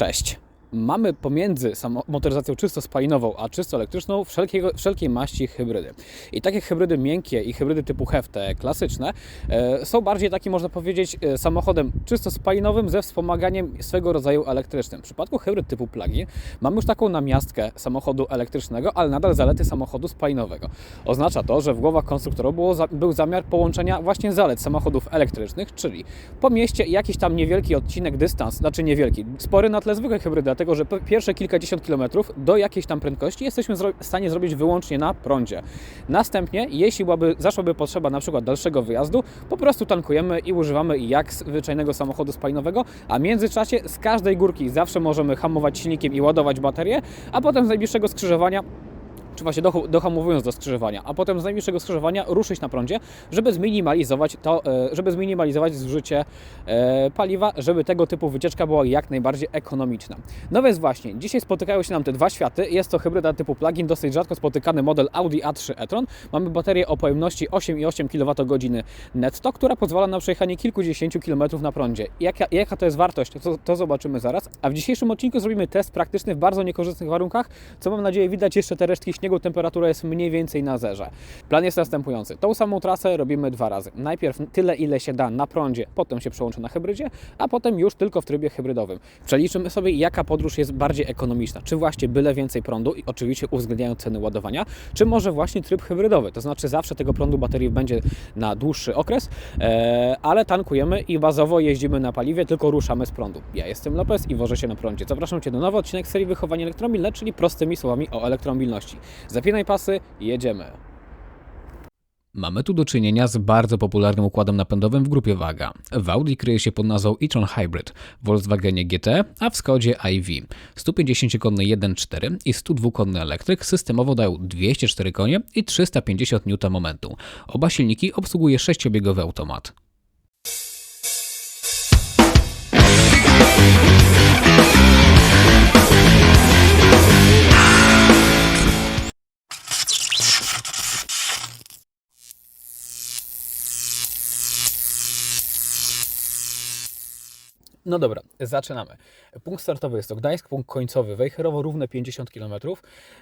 Cześć. Mamy pomiędzy motoryzacją czysto spalinową a czysto elektryczną wszelkiego, wszelkiej maści hybrydy. I takie hybrydy miękkie i hybrydy typu HEV, te klasyczne, e, są bardziej taki, można powiedzieć, e, samochodem czysto spalinowym ze wspomaganiem swego rodzaju elektrycznym. W przypadku hybryd typu plug-in mamy już taką namiastkę samochodu elektrycznego, ale nadal zalety samochodu spalinowego. Oznacza to, że w głowach konstruktorów było był zamiar połączenia właśnie zalet samochodów elektrycznych, czyli po mieście jakiś tam niewielki odcinek, dystans, znaczy niewielki, spory na tle zwykłej hybrydy, dlatego że pierwsze kilkadziesiąt kilometrów do jakiejś tam prędkości jesteśmy w stanie zrobić wyłącznie na prądzie. Następnie, jeśli byłaby, zaszłaby potrzeba na przykład dalszego wyjazdu, po prostu tankujemy i używamy jak zwyczajnego samochodu spalinowego, a w międzyczasie z każdej górki zawsze możemy hamować silnikiem i ładować baterię, a potem z najbliższego skrzyżowania czy właśnie dohamowując do skrzyżowania, a potem z najbliższego skrzyżowania ruszyć na prądzie, żeby zminimalizować to, e, żeby zminimalizować zużycie e, paliwa, żeby tego typu wycieczka była jak najbardziej ekonomiczna. No więc właśnie, dzisiaj spotykają się nam te dwa światy. Jest to hybryda typu plug-in, dosyć rzadko spotykany model Audi A3 e-tron. Mamy baterię o pojemności 8,8 kWh netto, która pozwala na przejechanie kilkudziesięciu kilometrów na prądzie. Jaka, jaka to jest wartość, to, to zobaczymy zaraz. A w dzisiejszym odcinku zrobimy test praktyczny w bardzo niekorzystnych warunkach, co mam nadzieję widać jeszcze te resztki śniegu, temperatura jest mniej więcej na zerze. Plan jest następujący. Tą samą trasę robimy dwa razy. Najpierw tyle, ile się da na prądzie, potem się przełączy na hybrydzie, a potem już tylko w trybie hybrydowym. Przeliczymy sobie, jaka podróż jest bardziej ekonomiczna. Czy właśnie byle więcej prądu, i oczywiście uwzględniając ceny ładowania, czy może właśnie tryb hybrydowy, to znaczy zawsze tego prądu baterii będzie na dłuższy okres, e, ale tankujemy i bazowo jeździmy na paliwie, tylko ruszamy z prądu. Ja jestem Lopez i wożę się na prądzie. Zapraszam Cię do nowy odcinek serii Wychowanie Elektromobilne, czyli prostymi słowami o elektromobilności. Zapinaj pasy, jedziemy. Mamy tu do czynienia z bardzo popularnym układem napędowym w grupie Waga. W Audi kryje się pod nazwą e-tron Hybrid, w Volkswagenie GT, a w Skodzie iV. 150-konny 1.4 i 102-konny elektryk systemowo dają 204 konie i 350 Nm. Oba silniki obsługuje sześciobiegowy automat. No dobra, zaczynamy. Punkt startowy jest to Gdańsk, punkt końcowy Wejherowo, równe 50 km.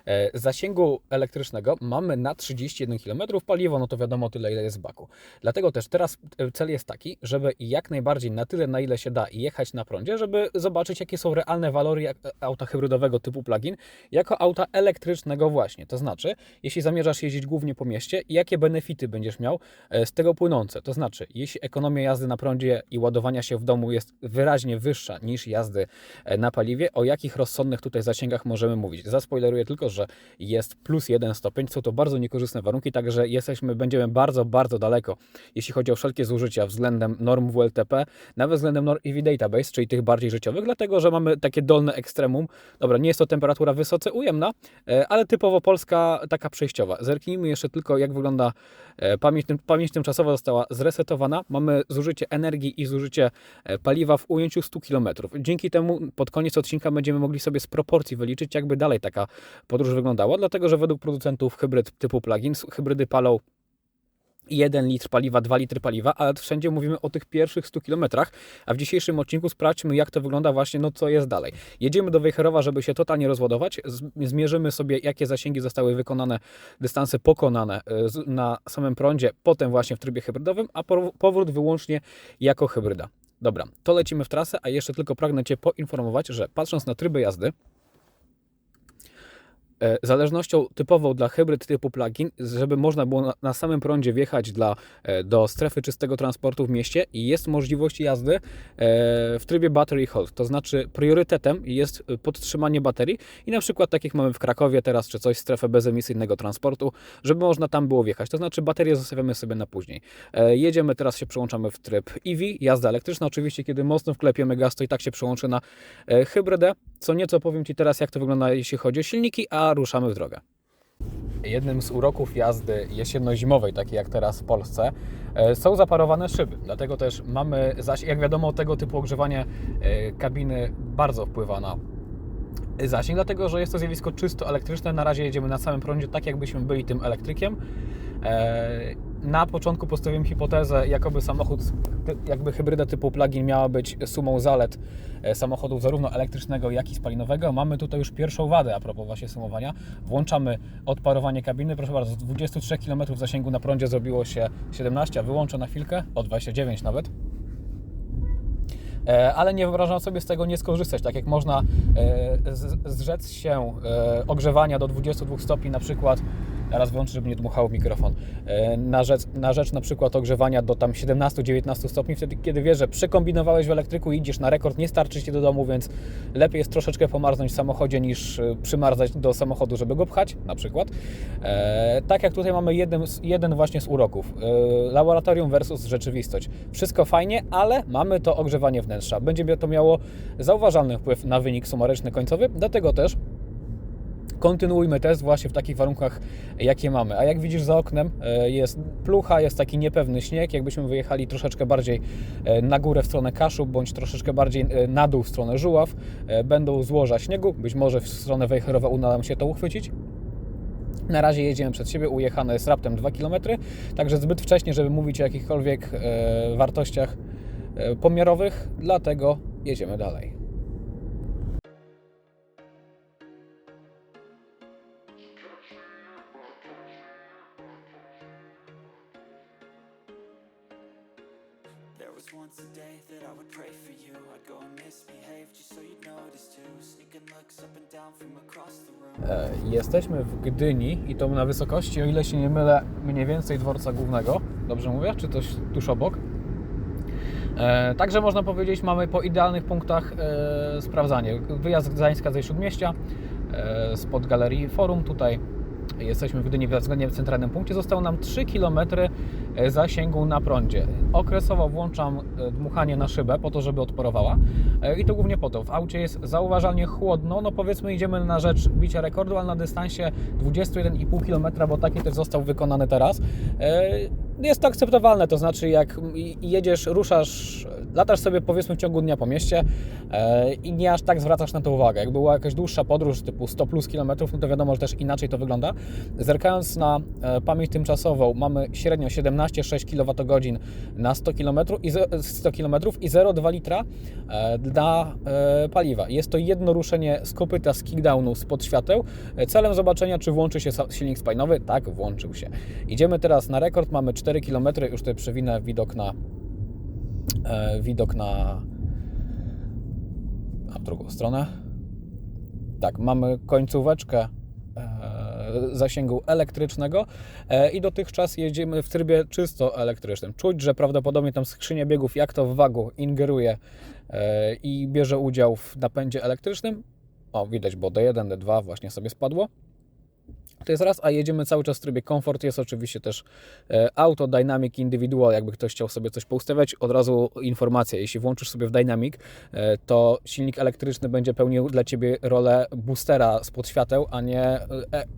E, Zasięgu elektrycznego mamy na 31 km, paliwo no to wiadomo tyle ile jest w baku. Dlatego też teraz e, cel jest taki, żeby jak najbardziej na tyle na ile się da jechać na prądzie, żeby zobaczyć jakie są realne walory e, auta hybrydowego typu plug-in jako auta elektrycznego właśnie. To znaczy, jeśli zamierzasz jeździć głównie po mieście, jakie benefity będziesz miał z tego płynące. To znaczy, jeśli ekonomia jazdy na prądzie i ładowania się w domu jest wyraźnie wyższa niż jazdy na paliwie, o jakich rozsądnych tutaj zasięgach możemy mówić. Zaspoileruję tylko, że jest plus jeden stopień, są to bardzo niekorzystne warunki, także jesteśmy, będziemy bardzo, bardzo daleko, jeśli chodzi o wszelkie zużycia względem norm WLTP, nawet względem norm EV Database, czyli tych bardziej życiowych, dlatego, że mamy takie dolne ekstremum. Dobra, nie jest to temperatura wysoce ujemna, e, ale typowo polska, taka przejściowa. Zerknijmy jeszcze tylko, jak wygląda e, pamięć, pamięć tymczasowa została zresetowana. Mamy zużycie energii i zużycie e, paliwa w ujęciu 100 km. Dzięki temu pod koniec odcinka będziemy mogli sobie z proporcji wyliczyć, jakby dalej taka podróż wyglądała, dlatego że według producentów hybryd typu plug-in hybrydy palą 1 litr paliwa, 2 litry paliwa, ale wszędzie mówimy o tych pierwszych 100 km, a w dzisiejszym odcinku sprawdźmy, jak to wygląda właśnie, no co jest dalej. Jedziemy do Wejherowa, żeby się totalnie rozładować, zmierzymy sobie, jakie zasięgi zostały wykonane, dystanse pokonane e, na samym prądzie, potem właśnie w trybie hybrydowym, a powrót wyłącznie jako hybryda. Dobra, to lecimy w trasę, a jeszcze tylko pragnę Cię poinformować, że patrząc na tryby jazdy, zależnością typową dla hybryd typu plug-in, żeby można było na, na samym prądzie wjechać dla, e, do strefy czystego transportu w mieście jest możliwość jazdy e, w trybie battery hold. To znaczy priorytetem jest e, podtrzymanie baterii i na przykład tak jak mamy w Krakowie teraz czy coś, strefę bezemisyjnego transportu, żeby można tam było wjechać. To znaczy baterię zostawiamy sobie na później. E, jedziemy, teraz się przełączamy w tryb EV, jazda elektryczna. Oczywiście, kiedy mocno wklepiemy gaz, to i tak się przełączy na e, hybrydę. Co nieco powiem Ci teraz, jak to wygląda, jeśli chodzi o silniki, a ruszamy w drogę. Jednym z uroków jazdy jesienno-zimowej, takiej jak teraz w Polsce, e, są zaparowane szyby. Dlatego też mamy, zaś jak wiadomo, tego typu ogrzewanie e, kabiny bardzo wpływa na zasięg, dlatego że jest to zjawisko czysto elektryczne. Na razie jedziemy na samym prądzie, tak jakbyśmy byli tym elektrykiem. E, na początku postawiłem hipotezę, jakoby samochód, jakby hybryda typu plug-in miała być sumą zalet e, samochodu zarówno elektrycznego, jak i spalinowego. Mamy tutaj już pierwszą wadę a propos właśnie sumowania. Włączamy odparowanie kabiny. Proszę bardzo, z 23 km zasięgu na prądzie zrobiło się 17, a wyłączę na chwilkę, o 29 nawet. E, ale nie wyobrażam sobie z tego nie skorzystać. Tak jak można zrzec się ogrzewania do 22 stopni, na przykład, teraz wyłączę, żeby nie dmuchało mikrofon, e, na rzecz, na rzecz na przykład ogrzewania do tam 17-19 stopni, wtedy kiedy wiesz, że przekombinowałeś w elektryku idziesz na rekord, nie starczy Ci do domu, więc lepiej jest troszeczkę pomarznąć w samochodzie niż e, przymarzać do samochodu, żeby go pchać, na przykład. E, tak jak tutaj mamy jeden, jeden właśnie z uroków. Laboratorium versus rzeczywistość. Wszystko fajnie, ale mamy to ogrzewanie wnętrza. Będzie to miało zauważalny wpływ na wynik sumaryczny końcowy, dlatego też kontynuujmy test właśnie w takich warunkach, jakie mamy. A jak widzisz za oknem e, jest plucha, jest taki niepewny śnieg, jakbyśmy wyjechali troszeczkę bardziej e, na górę w stronę Kaszub, bądź troszeczkę bardziej e, na dół w stronę Żuław, będą złoża śniegu, być może w stronę Wejherowa uda nam się to uchwycić. Na razie jedziemy przed siebie, ujechane jest raptem 2 km, także zbyt wcześnie, żeby mówić o jakichkolwiek wartościach pomiarowych, dlatego jedziemy dalej. Was once a day that I would pray for you I'd go and misbehave just so you'd notice too Sneaking looks up and down from across the room E, Jesteśmy w Gdyni i to na wysokości, o ile się nie mylę, mniej więcej dworca głównego. Dobrze mówię? Czy coś tuż obok? E, Także można powiedzieć, mamy po idealnych punktach e, sprawdzanie. Wyjazd Gdańska ze Śródmieścia, e, spod Galerii Forum tutaj. Jesteśmy w Gdyni względnie w centralnym punkcie. Zostało nam 3 km zasięgu na prądzie. Okresowo włączam e, dmuchanie na szybę po to, żeby odparowała. E, I to głównie po to. W aucie jest zauważalnie chłodno. No powiedzmy idziemy na rzecz bicia rekordu, ale na dystansie 21,5 km, bo taki też został wykonany teraz. Jest to akceptowalne, to znaczy jak jedziesz, ruszasz, latasz sobie powiedzmy w ciągu dnia po mieście e, i nie aż tak zwracasz na to uwagę. Jak była jakaś dłuższa podróż typu 100 plus kilometrów, no to wiadomo, że też inaczej to wygląda. Zerkając na e, pamięć tymczasową, mamy średnio 17,6 kWh na 100 km i, ze- 100 km i 0,2 litra dla e, paliwa. Jest to jedno ruszenie z kopyta z kickdownu spod świateł celem zobaczenia, czy włączy się silnik spalinowy. Tak, włączył się. Idziemy teraz na rekord, mamy 4 km, już tutaj przewinę widok na e, widok na drugą stronę. Tak, mamy końcóweczkę e, zasięgu elektrycznego e, i dotychczas jedziemy w trybie czysto elektrycznym. Czuć, że prawdopodobnie tam skrzynia biegów, jak to w wagu, ingeruje e, i bierze udział w napędzie elektrycznym. O, widać, bo D1, D2 właśnie sobie spadło. To jest raz, a jedziemy cały czas w trybie komfort. Jest oczywiście też e, Auto Dynamic Individual, jakby ktoś chciał sobie coś poustawiać. Od razu informacja, jeśli włączysz sobie w Dynamic, e, to silnik elektryczny będzie pełnił dla Ciebie rolę boostera spod świateł, a nie e,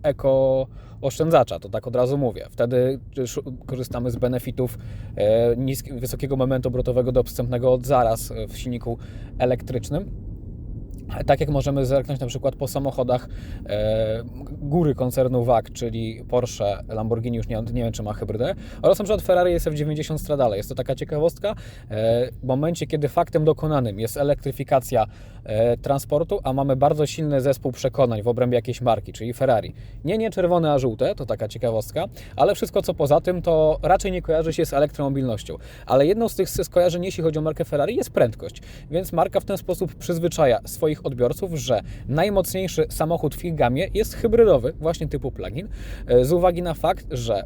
eko oszczędzacza, to tak od razu mówię. Wtedy korzystamy z benefitów nisk- wysokiego momentu obrotowego dostępnego od zaraz w silniku elektrycznym. Tak jak możemy zerknąć na przykład po samochodach e, góry koncernu WAG, czyli Porsche, Lamborghini, już nie, nie wiem czy ma hybrydę, oraz na przykład Ferrari SF90 Stradale. Jest to taka ciekawostka. E, w momencie, kiedy faktem dokonanym jest elektryfikacja e, transportu, a mamy bardzo silny zespół przekonań w obrębie jakiejś marki, czyli Ferrari. Nie, nie czerwone, a żółte, to taka ciekawostka, ale wszystko co poza tym, to raczej nie kojarzy się z elektromobilnością. Ale jedną z tych skojarzeń, jeśli chodzi o markę Ferrari, jest prędkość. Więc marka w ten sposób przyzwyczaja swoich odbiorców, że najmocniejszy samochód w ich gamie jest hybrydowy, właśnie typu plug-in, e, z uwagi na fakt, że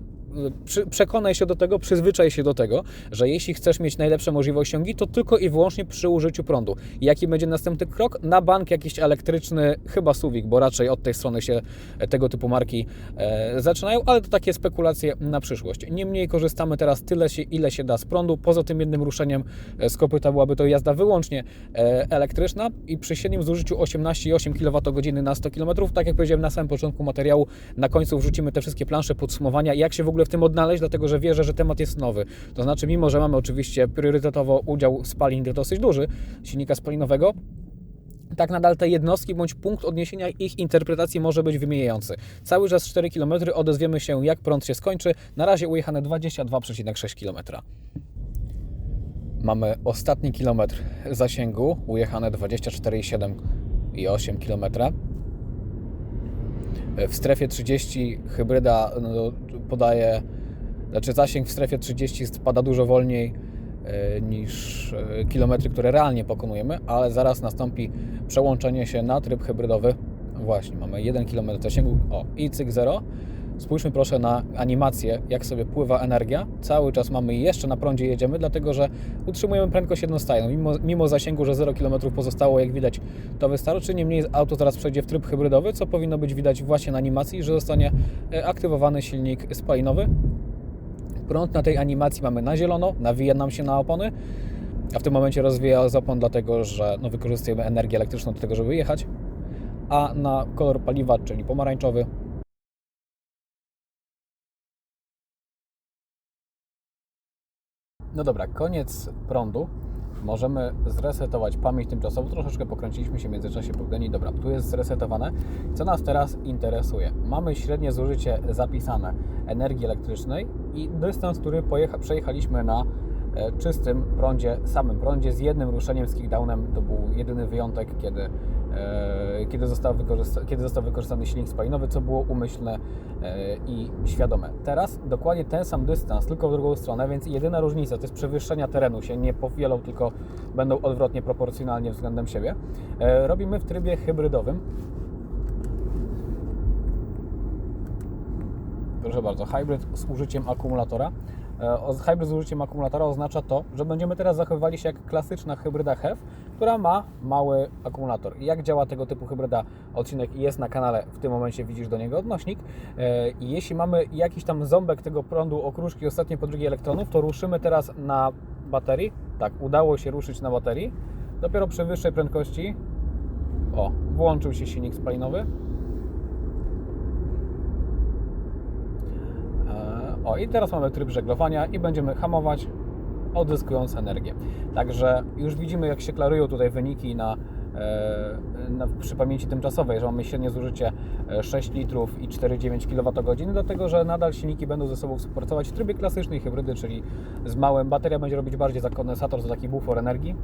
przekonaj się do tego, przyzwyczaj się do tego, że jeśli chcesz mieć najlepsze możliwe osiągi, to tylko i wyłącznie przy użyciu prądu. Jaki będzie następny krok? Na bank jakiś elektryczny, chyba Suwik, bo raczej od tej strony się e, tego typu marki e, zaczynają, ale to takie spekulacje na przyszłość. Niemniej korzystamy teraz tyle, się, ile się da z prądu. Poza tym jednym ruszeniem e, z kopyta byłaby to jazda wyłącznie e, elektryczna i przy średnim zużyciu 18,8 kWh na 100 km, tak jak powiedziałem na samym początku materiału, na końcu wrzucimy te wszystkie plansze podsumowania, jak się w ogóle w tym odnaleźć, dlatego że wierzę, że temat jest nowy. To znaczy, mimo że mamy oczywiście priorytetowo udział spalin dosyć duży, silnika spalinowego, tak nadal te jednostki bądź punkt odniesienia ich interpretacji może być wymieniający. Cały czas 4 km odezwiemy się jak prąd się skończy. Na razie ujechane 22,6 km. Mamy ostatni kilometr zasięgu, ujechane 24,7 i 8 km. W strefie 30 hybryda no, podaje, znaczy zasięg w strefie 30 spada dużo wolniej e, niż e, kilometry, które realnie pokonujemy, ale zaraz nastąpi przełączenie się na tryb hybrydowy. Właśnie, mamy 1 km zasięgu, o i cyk 0. Spójrzmy proszę na animację, jak sobie pływa energia. Cały czas mamy jeszcze na prądzie jedziemy, dlatego że utrzymujemy prędkość jednostajną. Mimo, mimo zasięgu, że 0 km pozostało, jak widać, to wystarczy. Niemniej auto zaraz przejdzie w tryb hybrydowy, co powinno być widać właśnie na animacji, że zostanie e, aktywowany silnik spalinowy. Prąd na tej animacji mamy na zielono, nawija nam się na opony, a w tym momencie rozwija z opon, dlatego że no, wykorzystujemy energię elektryczną do tego, żeby jechać. A na kolor paliwa, czyli pomarańczowy, No dobra, koniec prądu. Możemy zresetować pamięć tymczasową. Troszeczkę pokręciliśmy się w międzyczasie po. Dobra, tu jest zresetowane. Co nas teraz interesuje? Mamy średnie zużycie zapisane energii elektrycznej i dystans, który pojecha, przejechaliśmy na e, czystym prądzie, samym prądzie z jednym ruszeniem z kickdownem. To był jedyny wyjątek, kiedy, kiedy, został wykorzysta- kiedy został wykorzystany silnik spalinowy, co było umyślne e, i świadome. Teraz dokładnie ten sam dystans, tylko w drugą stronę, więc jedyna różnica to jest przewyższenia terenu, się nie powielą, tylko będą odwrotnie proporcjonalnie względem siebie. E, Robimy w trybie hybrydowym. Proszę bardzo, hybrid z użyciem akumulatora. E, Hybrid z użyciem akumulatora oznacza to, że będziemy teraz zachowywali się jak klasyczna hybryda HEV, która ma mały akumulator. Jak działa tego typu hybryda? Odcinek jest na kanale, w tym momencie widzisz do niego odnośnik. E, jeśli mamy jakiś tam ząbek tego prądu, okruszki ostatnie po drugiej elektronów, to ruszymy teraz na baterii. Tak, udało się ruszyć na baterii. Dopiero przy wyższej prędkości, o, włączył się silnik spalinowy. E, O, i teraz mamy tryb żeglowania i będziemy hamować, odzyskując energię. Także już widzimy, jak się klarują tutaj wyniki na, e, na, przy pamięci tymczasowej, że mamy średnie zużycie e, 6 litrów i 4,9 kWh, dlatego że nadal silniki będą ze sobą współpracować w trybie klasycznej hybrydy, czyli z małym. Bateria będzie robić bardziej za kondensator, za taki bufor energii.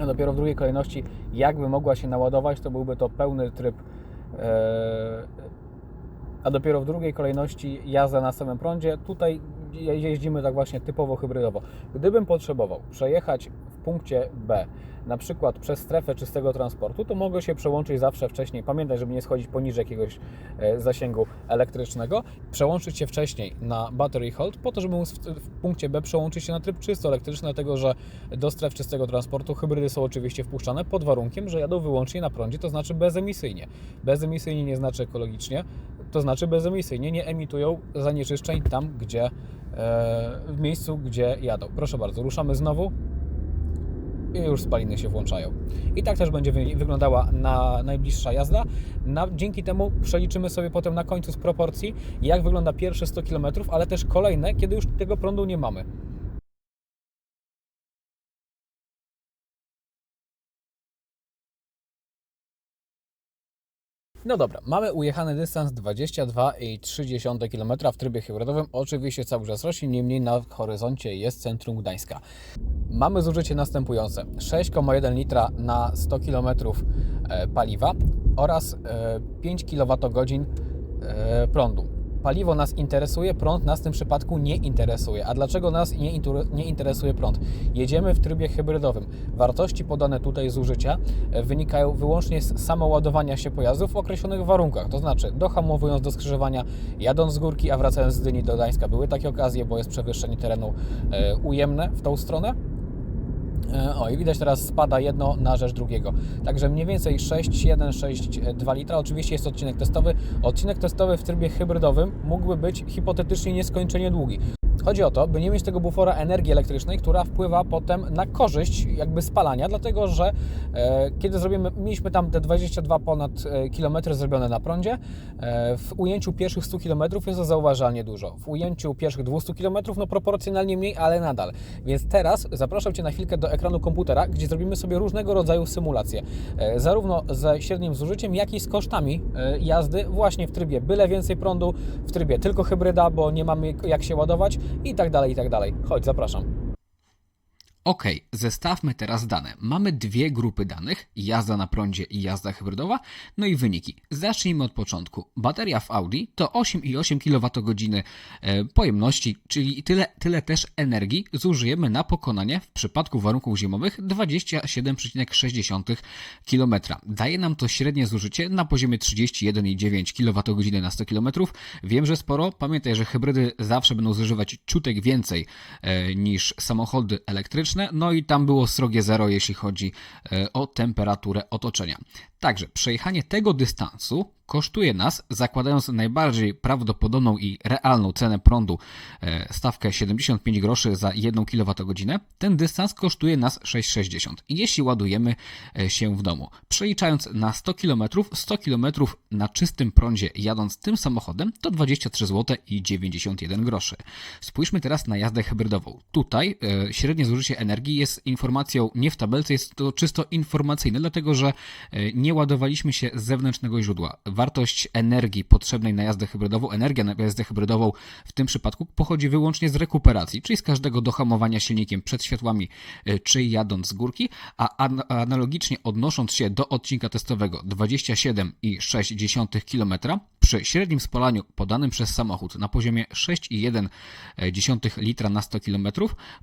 A dopiero w drugiej kolejności, jakby mogła się naładować, to byłby to pełny tryb e, a dopiero w drugiej kolejności jazda na samym prądzie. Tutaj jeździmy tak właśnie typowo hybrydowo. Gdybym potrzebował przejechać w punkcie B, na przykład przez strefę czystego transportu, to mogę się przełączyć zawsze wcześniej. Pamiętaj, żeby nie schodzić poniżej jakiegoś e, zasięgu elektrycznego. Przełączyć się wcześniej na battery hold, po to, żeby móc w, punkcie B przełączyć się na tryb czysto elektryczny, dlatego że do stref czystego transportu hybrydy są oczywiście wpuszczane pod warunkiem, że jadą wyłącznie na prądzie, to znaczy bezemisyjnie. Bezemisyjnie nie znaczy ekologicznie, to znaczy bezemisyjnie nie emitują zanieczyszczeń tam, gdzie w miejscu, gdzie jadą. Proszę bardzo, ruszamy znowu i już spaliny się włączają. I tak też będzie wy- wyglądała na najbliższa jazda. Na, dzięki temu przeliczymy sobie potem na końcu z proporcji, jak wygląda pierwsze 100 km, ale też kolejne, kiedy już tego prądu nie mamy. No dobra, mamy ujechany dystans 22,3 km w trybie hybrydowym. Oczywiście cały czas rośnie, niemniej na horyzoncie jest centrum Gdańska. Mamy zużycie następujące: 6,1 litra na 100 km e, paliwa oraz e, 5 kWh e, prądu. Paliwo nas interesuje, prąd nas w tym przypadku nie interesuje. A dlaczego nas nie, nie interesuje prąd? Jedziemy w trybie hybrydowym. Wartości podane tutaj zużycia e, wynikają wyłącznie z samoładowania się pojazdów w określonych warunkach. To znaczy, dohamowując do skrzyżowania, jadąc z górki, a wracając z Dyni do Gdańska. Były takie okazje, bo jest przewyższenie terenu e, ujemne w tą stronę. E, O, i widać teraz spada jedno na rzecz drugiego. Także mniej więcej 6,1, 6,2 litra. Oczywiście jest odcinek testowy. Odcinek testowy w trybie hybrydowym mógłby być hipotetycznie nieskończenie długi. Chodzi o to, by nie mieć tego bufora energii elektrycznej, która wpływa potem na korzyść jakby spalania, dlatego że e, kiedy zrobimy, mieliśmy tam te 22 ponad e, kilometry zrobione na prądzie, e, w ujęciu pierwszych 100 kilometrów jest to zauważalnie dużo. W ujęciu pierwszych 200 kilometrów no proporcjonalnie mniej, ale nadal. Więc teraz zapraszam Cię na chwilkę do ekranu komputera, gdzie zrobimy sobie różnego rodzaju symulacje. E, zarówno ze średnim zużyciem, jak i z kosztami e, jazdy właśnie w trybie byle więcej prądu, w trybie tylko hybryda, bo nie mamy jak się ładować i tak dalej, i tak dalej. Chodź, zapraszam. Ok, zestawmy teraz dane. Mamy dwie grupy danych, jazda na prądzie i jazda hybrydowa, no i wyniki. Zacznijmy od początku. Bateria w Audi to 8,8 kWh e, pojemności, czyli tyle, tyle też energii zużyjemy na pokonanie w przypadku warunków zimowych 27,6 km. Daje nam to średnie zużycie na poziomie 31,9 kWh na 100 km. Wiem, że sporo. Pamiętaj, że hybrydy zawsze będą zużywać ciutek więcej e, niż samochody elektryczne, no i tam było srogie zero, jeśli chodzi e, o temperaturę otoczenia. Także przejechanie tego dystansu kosztuje nas, zakładając najbardziej prawdopodobną i realną cenę prądu, e, stawkę 75 groszy za 1 kWh, ten dystans kosztuje nas 6,60 jeśli ładujemy e, się w domu. Przeliczając na 100 km, 100 km na czystym prądzie jadąc tym samochodem to 23 zł i 91 groszy. Spójrzmy teraz na jazdę hybrydową. Tutaj e, średnie zużycie energii jest informacją nie w tabelce, jest to czysto informacyjne, dlatego że e, nie ładowaliśmy się z zewnętrznego źródła. Wartość energii potrzebnej na jazdę hybrydową, energia na jazdę hybrydową w tym przypadku pochodzi wyłącznie z rekuperacji, czyli z każdego dohamowania silnikiem przed światłami, e, czy jadąc z górki, a an- analogicznie odnosząc się do odcinka testowego 27,6 km przy średnim spalaniu podanym przez samochód na poziomie 6,1 litra na 100 km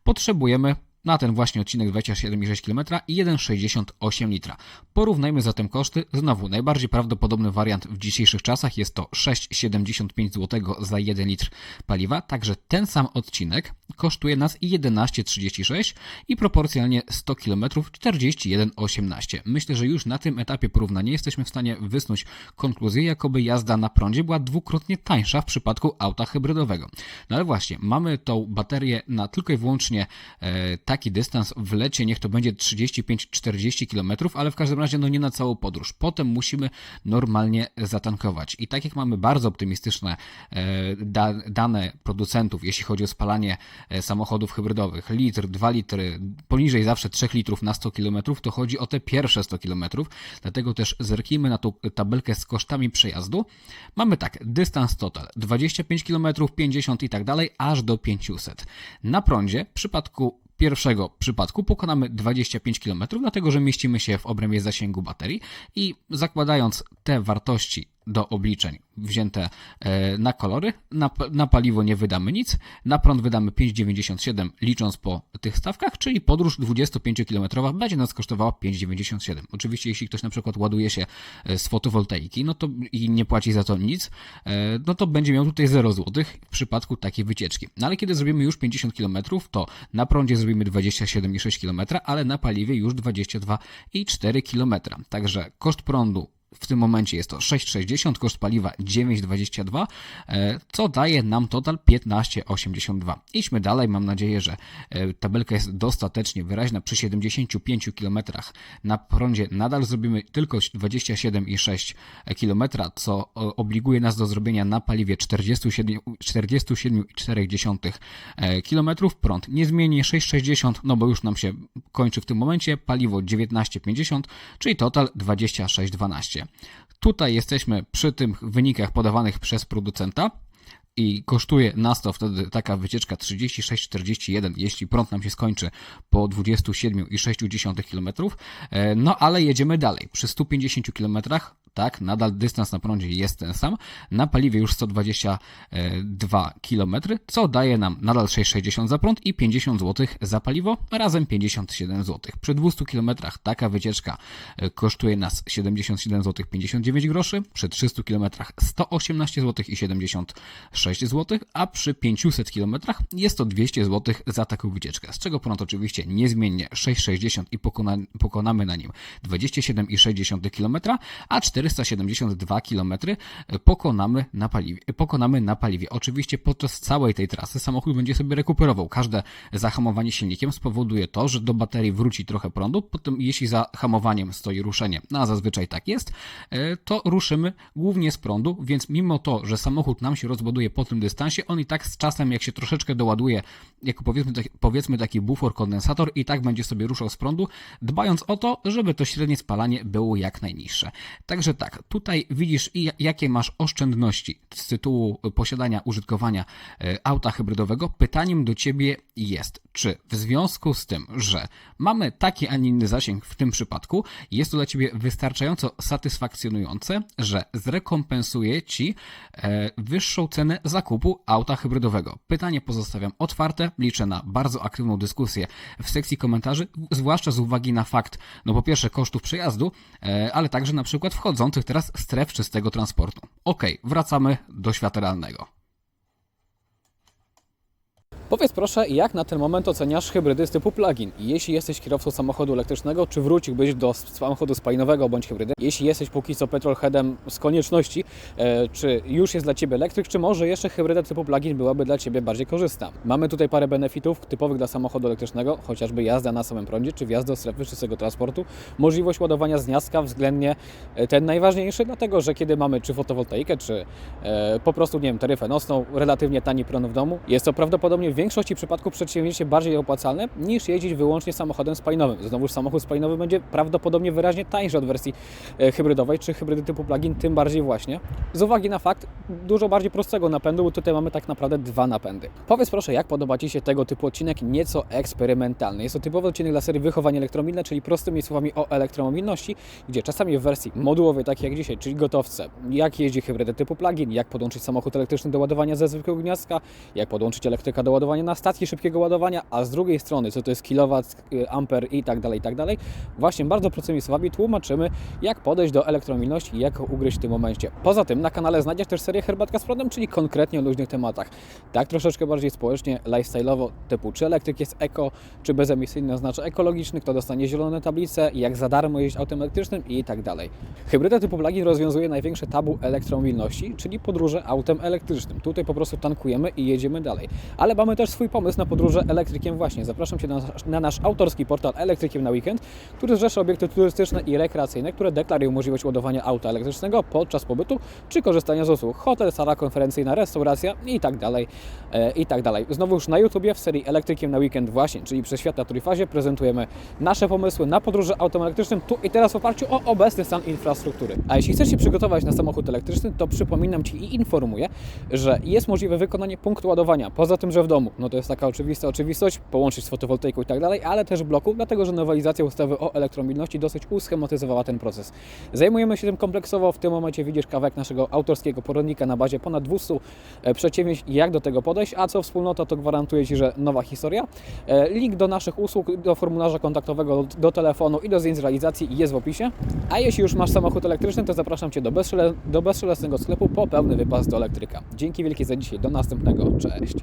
potrzebujemy na ten właśnie odcinek 27,6 km i 1,68 litra. Porównajmy zatem koszty. Znowu, najbardziej prawdopodobny wariant w dzisiejszych czasach jest to 6,75 zł za 1 litr paliwa, także ten sam odcinek kosztuje nas 11,36 i proporcjonalnie 100 km 41,18. Myślę, że już na tym etapie porównania jesteśmy w stanie wysnuć konkluzję, jakoby jazda na prądzie była dwukrotnie tańsza w przypadku auta hybrydowego. No ale właśnie, mamy tą baterię na tylko i wyłącznie e, taki dystans w lecie, niech to będzie 35-40 km, ale w każdym razie no nie na całą podróż. Potem musimy normalnie zatankować. I tak jak mamy bardzo optymistyczne e, da, dane producentów, jeśli chodzi o spalanie e, samochodów hybrydowych, litr, 2 litry, poniżej zawsze 3 litrów na 100 km, to chodzi o te pierwsze 100 km. Dlatego też zerknijmy na tą tabelkę z kosztami przejazdu. Mamy tak, dystans total 25 km, 50 i tak dalej, aż do 500. Na prądzie w przypadku pierwszego przypadku pokonamy 25 km, dlatego że mieścimy się w obrębie zasięgu baterii i zakładając te wartości do obliczeń wzięte e, na kolory, na, na paliwo nie wydamy nic, na prąd wydamy 5,97 licząc po tych stawkach, czyli podróż 25-km będzie nas kosztowała 5,97. Oczywiście jeśli ktoś na przykład ładuje się e, z fotowoltaiki, no to i nie płaci za to nic, e, no to będzie miał tutaj 0 zł w przypadku takiej wycieczki. No ale kiedy zrobimy już 50 km, to na prądzie zrobimy 27,6 km, ale na paliwie już 22,4 km. Także koszt prądu w tym momencie jest to 6,60, koszt paliwa 9,22, e, co daje nam total 15,82. Idźmy dalej, mam nadzieję, że e, tabelka jest dostatecznie wyraźna. Przy 75 km na prądzie nadal zrobimy tylko 27,6 km, co obliguje nas do zrobienia na paliwie 47 47,4 km. Prąd nie zmieni 6,60, no bo już nam się kończy w tym momencie. Paliwo 19,50, czyli total 26,12. Tutaj jesteśmy przy tych wynikach podawanych przez producenta i kosztuje nas to wtedy taka wycieczka 36,41, jeśli prąd nam się skończy po 27,6 km. E, No ale jedziemy dalej. Przy 150 km, tak, nadal dystans na prądzie jest ten sam. Na paliwie już 122 km, co daje nam nadal 6,60 za prąd i 50 zł za paliwo, razem 57 zł. Przy 200 km taka wycieczka e, kosztuje nas 77 zł 59 groszy, przy 300 km 118 zł i 76 zł, a przy 500 km jest to 200 zł za taką wycieczkę, z czego prąd oczywiście niezmiennie 6,60 i pokona, pokonamy na nim 27,6 km, a 400 472 km pokonamy na paliwie. Pokonamy na paliwie. Oczywiście podczas całej tej trasy samochód będzie sobie rekuperował. Każde zahamowanie silnikiem spowoduje to, że do baterii wróci trochę prądu. Potem, jeśli za hamowaniem stoi ruszenie, no a zazwyczaj tak jest, e, to ruszymy głównie z prądu, więc mimo to, że samochód nam się rozładuje po tym dystansie, on i tak z czasem, jak się troszeczkę doładuje, jako powiedzmy, taki- powiedzmy taki bufor, kondensator, i tak będzie sobie ruszał z prądu, dbając o to, żeby to średnie spalanie było jak najniższe. Także tak, tutaj widzisz, jakie masz oszczędności z tytułu posiadania, użytkowania e, auta hybrydowego. Pytaniem do Ciebie jest, czy w związku z tym, że mamy taki, a nie inny zasięg w tym przypadku, jest to dla Ciebie wystarczająco satysfakcjonujące, że zrekompensuje Ci e, wyższą cenę zakupu auta hybrydowego. Pytanie pozostawiam otwarte, liczę na bardzo aktywną dyskusję w sekcji komentarzy, zwłaszcza z uwagi na fakt, no po pierwsze kosztów przejazdu, e, ale także na przykład wchodzących teraz stref czystego transportu. Okej, wracamy do świata realnego. Powiedz proszę, jak na ten moment oceniasz hybrydy z typu plug-in? Jeśli jesteś kierowcą samochodu elektrycznego, czy wróciłbyś do samochodu spalinowego bądź hybrydy? Jeśli jesteś póki co petrolheadem z konieczności, e, czy już jest dla Ciebie elektryk, czy może jeszcze hybryda typu plug-in byłaby dla Ciebie bardziej korzystna? Mamy tutaj parę benefitów typowych dla samochodu elektrycznego, chociażby jazda na samym prądzie, czy wjazd do strefy czystego transportu, możliwość ładowania z gniazdka względnie e, ten najważniejszy, dlatego że kiedy mamy czy fotowoltaikę, czy e, po prostu, nie wiem, taryfę nocną, relatywnie tani prąd w domu, jest to prawdopodobnie większości przypadków przedsięwzięcie bardziej opłacalne niż jeździć wyłącznie samochodem spalinowym. Znowuż samochód spalinowy będzie prawdopodobnie wyraźnie tańszy od wersji e, hybrydowej, czy hybrydy typu plug-in, tym bardziej właśnie. Z uwagi na fakt dużo bardziej prostego napędu, bo tutaj mamy tak naprawdę dwa napędy. Powiedz proszę, jak podoba Ci się tego typu odcinek nieco eksperymentalny? Jest to typowy odcinek dla serii Wychowanie elektromobilne, czyli prostymi słowami o elektromobilności, gdzie czasami w wersji modułowej, takiej jak dzisiaj, czyli gotowce, jak jeździ hybrydę typu plug-in, jak podłączyć samochód elektryczny do ładowania ze zwykłego gniazdka, jak podłączyć elektryka do ładowania na stacji szybkiego ładowania, a z drugiej strony, co to jest kilowat, y, amper i tak dalej, i tak dalej, właśnie bardzo prostymi słowami tłumaczymy, jak podejść do elektromobilności i jak ją ugryźć w tym momencie. Poza tym na kanale znajdziesz też serię Herbatka z prądem, czyli konkretnie o luźnych tematach. Tak troszeczkę bardziej społecznie, lifestyle'owo, typu czy elektryk jest eko, czy bezemisyjny oznacza ekologiczny, kto dostanie zielone tablice, jak za darmo jeździć autem elektrycznym i tak dalej. Hybryda typu plug-in rozwiązuje największe tabu elektromobilności, czyli podróże autem elektrycznym. Tutaj po prostu tankujemy i jedziemy dalej. Ale mamy też swój pomysł na podróże elektrykiem właśnie. Zapraszam Cię na, nasz- na nasz autorski portal Elektrykiem na weekend, który zrzesza obiekty turystyczne i rekreacyjne, które deklarują możliwość ładowania auta elektrycznego podczas pobytu czy korzystania z usług. Hotel, sala konferencyjna, restauracja i tak dalej, e, i tak dalej. Znowu już na YouTubie w serii Elektrykiem na weekend właśnie, czyli przez świat na trójfazie prezentujemy nasze pomysły na podróże autem elektrycznym tu i teraz w oparciu o obecny stan infrastruktury. A jeśli chcesz się przygotować na samochód elektryczny, to przypominam Ci i informuję, że jest możliwe wykonanie punktu ładowania. Poza tym, że w domu, no to jest taka oczywista oczywistość, połączyć z fotowoltaiką i tak dalej, ale też bloku, dlatego że nowelizacja ustawy o elektromobilności dosyć uschematyzowała ten proces. Zajmujemy się tym kompleksowo. W tym momencie widzisz kawałek naszego autorskiego poradnika na bazie ponad 200 e, przedsięwzięć, jak do tego podejść, a co wspólnota, to gwarantuję Ci, że nowa historia. E, Link do naszych usług, do formularza kontaktowego, do telefonu i do zdjęć z realizacji jest w opisie. A jeśli już masz samochód elektryczny, to zapraszam Cię do, bezszele, do bezszelestnego sklepu po pełny wypas do elektryka. Dzięki wielkie za dzisiaj, do następnego, cześć.